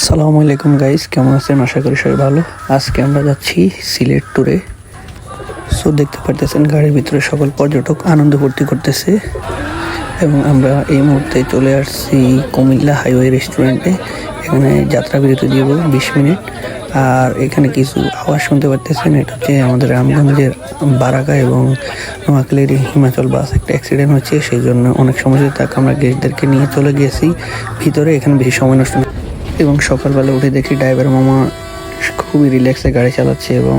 আসসালামু আলাইকুম গাইস কেমন আছেন? আশা করি সবাই ভালো। আজকে আমরা যাচ্ছি সিলেট ট্যুরে সো দেখতে পারতেছেন, গাড়ির ভিতরে সকল পর্যটক আনন্দ ফুর্তি করতেছে। এবং আমরা এই মুহূর্তে চলে আসছি কুমিল্লা হাইওয়ে রেস্টুরেন্টে এখানে যাত্রা বিরতি দিব বিশ মিনিট। আর এখানে কিছু আওয়াজ শুনতে পারতেছেন, এটা হচ্ছে আমাদের রামগঞ্জের বারাকা এবং নোয়াখালীর হিমাচল বাস একটা অ্যাক্সিডেন্ট হচ্ছে, সেই জন্য অনেক সময় তাকে আমরা গেস্টদেরকে নিয়ে চলে গিয়েছি। ভিতরে এখানে বেশি সময় নষ্ট এবং সকালবেলা উঠে দেখি ড্রাইভার মামা খুবই রিল্যাক্সে গাড়ি চালাচ্ছে এবং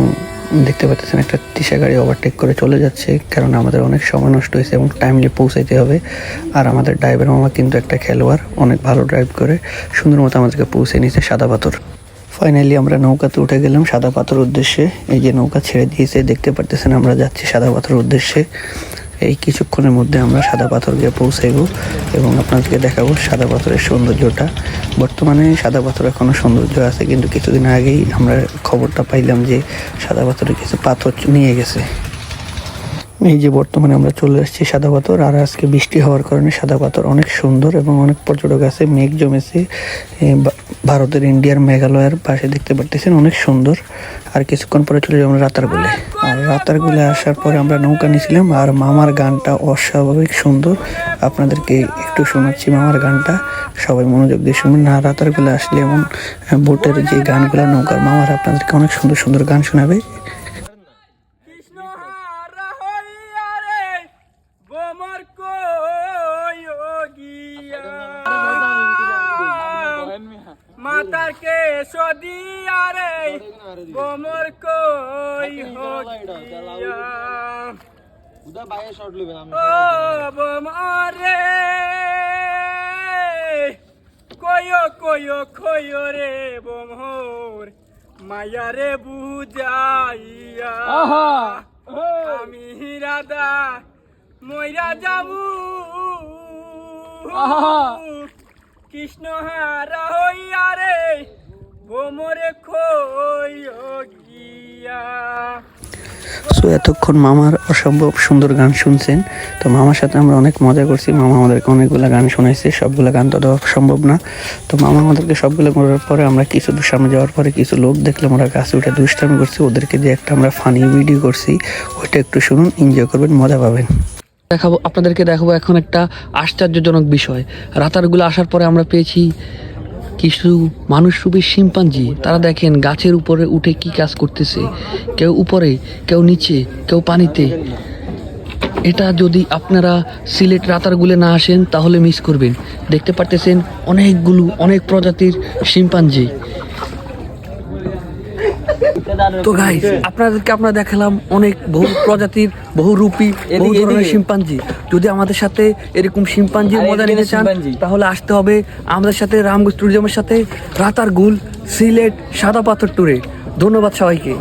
দেখতে পাচ্ছেন একটা তিসা গাড়ি ওভারটেক করে চলে যাচ্ছে। কারণ আমাদের অনেক সময় নষ্ট হয়েছে এবং টাইমলি পৌঁছাইতে হবে। আর আমাদের ড্রাইভার মামা কিন্তু একটা খেলোয়াড়, অনেক ভালো ড্রাইভ করে, সুন্দর মতো আমাদেরকে পৌঁছে নিয়েছে সাদা পাথর। ফাইনালি আমরা নৌকাতে উঠে গেলাম সাদা পাথর উদ্দেশ্যে। এই যে নৌকা ছেড়ে দিয়েছে, দেখতে পারতেছেন আমরা যাচ্ছি সাদা পাথর উদ্দেশ্যে। এই কিছুক্ষণের মধ্যে আমরা সাদা পাথর গিয়ে পৌঁছাইব এবং আপনাদেরকে দেখাবো সাদা পাথরের সৌন্দর্যটা। বর্তমানে সাদা পাথর এখনও সৌন্দর্য আছে, কিন্তু কিছুদিন আগেই আমরা খবরটা পাইলাম যে সাদা পাথরে কিছু পাথর নিয়ে গেছে। এই যে বর্তমানে আমরা চলে আসছি সাদা পাথর আর আজকে বৃষ্টি হওয়ার কারণে সাদা পাথর অনেক সুন্দর এবং অনেক পর্যটক আছে। মেঘ জমেছে ভারতের ইন্ডিয়ার মেঘালয়ের পাশে দেখতে পারতেছেন, অনেক সুন্দর। আর কিছুক্ষণ পরে চলে যাব রাতারগুলে। আর রাতারগুলে আসার পরে আমরা নৌকা নিয়েছিলাম, আর মামার গানটা অস্বাভাবিক সুন্দর। আপনাদেরকে একটু শোনাচ্ছি মামার গানটা, সবাই মনোযোগ দিয়ে শুনবেন না, রাতারগুলে আসলে এমন বোটের যে গানগুলো, নৌকার মামার আপনাদেরকে অনেক সুন্দর সুন্দর গান শোনাবে। মাতার কে সদিয়া রে বোমর কই গিয়া উদা বাইরে শর্ট লইবেন আমি ও বোমর রে কয়ো কয়ো কয়ো রে বোমর মায়া রে বুঝাইয়া আমি রাধা ময়রা যাবু। কৃষ্ণ হারা হইয়া রে বোমরে খই গিয়া সো এতক্ষণ মামার অসম্ভব সুন্দর গান শুনছেন। তো মামার সাথে আমরা অনেক মজা করছি। মামা আমাদেরকে অনেকগুলো গান শোনাইছে। সবগুলো গান তো দেওয়া সম্ভব না। তো মামা আমাদেরকে সবগুলো করার পরে আমরা কিছু দূর সামনে যাওয়ার পরে কিছু লোক দেখলাম ওরা গাছে উঠে দুষ্টামি করছি। ওদেরকে দিয়ে একটা আমরা ফানি ভিডিও করছি। ওইটা একটু শুনুন এনজয় করবেন মজা পাবেন। দেখাবো আপনাদেরকে দেখাবো এখন একটা আশ্চর্যজনক বিষয়। রাতারগুলো আসার পরে আমরা পেয়েছি কিছু মানুষ রূপী শিম্পাঞ্জি, তারা দেখেন গাছের উপরে উঠে কি কাজ করতেছে। কেউ উপরে, কেউ নিচে, কেউ পানিতে। এটা যদি আপনারা সিলেট রাতারগুলে না আসেন, তাহলে মিস করবেন। দেখতে পারতেছেন অনেকগুলো, অনেক প্রজাতির শিম্পাঞ্জি। তো গাইস আপনাদেরকে আমরা দেখালাম অনেক বহু প্রজাতির বহু রূপী বহু ধরনের শিম্পাঞ্জি। যদি আমাদের সাথে এরকম শিম্পাঞ্জির মজা নিতে চান তাহলে আসতে হবে আমাদের সাথে রামগঞ্জ ট্যুরিজমের সাথে রাতারগুল সিলেট সাদা পাথর ট্যুরে ধন্যবাদ সবাইকে।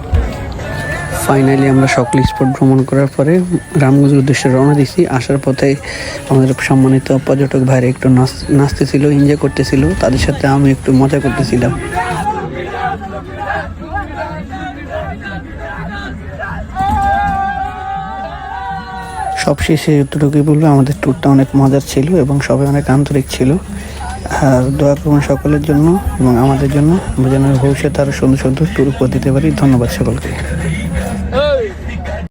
ফাইনালি আমরা সকল স্পট ভ্রমণ করার পরে রামগঞ্জের উদ্দেশ্যে রওনা দিছি। আসার পথে আমাদের সম্মানিত পর্যটক ভাইরা একটু নাচ নাচতেছিল এনজয় করতেছিল। তাদের সাথে আমি একটু মজা করতেছিলাম। সবশেষে এতটুকুই বলব, আমাদের ট্যুরটা অনেক মজার ছিল এবং সবাই অনেক আন্তরিক ছিল। আর দোয়া করুন সকলের জন্য এবং আমাদের জন্য। যেন ভবিষ্যতে আরও সুন্দর সুন্দর ট্যুর করে দিতে পারি। ধন্যবাদ সকলকে।